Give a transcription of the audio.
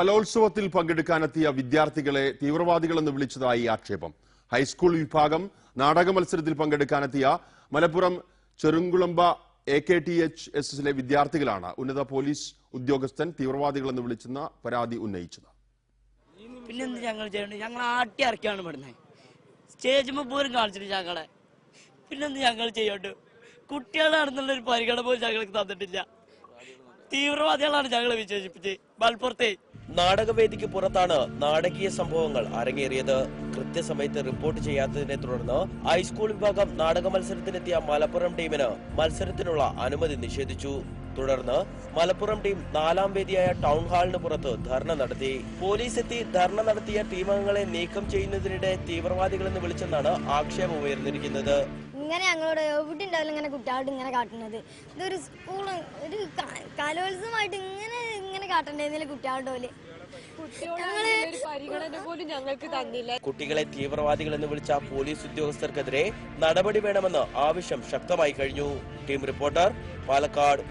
കലോത്സവത്തിൽ പങ്കെടുക്കാനെത്തിയ വിദ്യാർത്ഥികളെ തീവ്രവാദികളെന്ന് വിളിച്ചതായി ആക്ഷേപം. ഹൈസ്കൂൾ വിഭാഗം നാടക മത്സരത്തിൽ പങ്കെടുക്കാനെത്തിയ Malappuram Cherukulamba A K T H S എസിലെ വിദ്യാർത്ഥികളാണ് ഉന്നത പോലീസ് ഉദ്യോഗസ്ഥൻ തീവ്രവാദികളെന്ന് വിളിച്ചെന്ന പരാതി ഉന്നയിച്ചത്. പിന്നെ ഞങ്ങൾ ചെയ്യണ്ടത് ഞങ്ങൾ ആട്ടി ഇറക്കിയാണ് പെടുന്നത് സ്റ്റേജ് പോലും കാണിച്ചിട്ട് ഞങ്ങളെ. പിന്നെന്ത് ഞങ്ങൾ ചെയ്യണ്ടു? കുട്ടികളാണെന്നുള്ള ഒരു പരിഗണന പോലും ഞങ്ങൾക്ക് തന്നിട്ടില്ല. തീവ്രവാദികളാണ് ഞങ്ങളെ വിശേഷിപ്പിച്ച് മലപ്പുറത്തെ. നാടകവേദിക്ക് പുറത്താണ് നാടകീയ സംഭവങ്ങൾ അരങ്ങേറിയത്. കൃത്യസമയത്ത് റിപ്പോർട്ട് ചെയ്യാത്തതിനെ തുടർന്ന് ഹൈസ്കൂൾ വിഭാഗം നാടക മത്സരത്തിനെത്തിയ മലപ്പുറം ടീമിന് മത്സരത്തിനുള്ള അനുമതി നിഷേധിച്ചു. തുടർന്ന് മലപ്പുറം ടീം നാലാം വേദിയായ ടൗൺ ഹാളിന് പുറത്ത് ധർണ നടത്തി. പോലീസ് എത്തി ധർണ നടത്തിയ ടീമംഗങ്ങളെ നീക്കം ചെയ്യുന്നതിനിടെ തീവ്രവാദികളെന്ന് വിളിച്ചെന്നാണ് ആക്ഷേപം ഉയർന്നിരിക്കുന്നത്. ഇങ്ങനെ ഞങ്ങളോട് എവിടെ ഉണ്ടാവില്ല ഇങ്ങനെ കുട്ടികളോട് ഇങ്ങനെ കാട്ടുന്നത്. ഇതൊരു സ്കൂൾ ഒരു കലോത്സവമായിട്ട് ഇങ്ങനെ കാട്ടണ്ടേന്നില്ല കുട്ടികളുടെ എന്ന് കുട്ടിയോടാണെങ്കിൽ ഒരു പരിഗണന പോലും ഞങ്ങൾക്ക് തന്നില്ല. കുട്ടികളെ തീവ്രവാദികളെന്ന് വിളിച്ച പോലീസ് ഉദ്യോഗസ്ഥർക്കെതിരെ നടപടി വേണമെന്ന് ആവശ്യം ശക്തമായി കഴിഞ്ഞു. Team reporter Palakkad.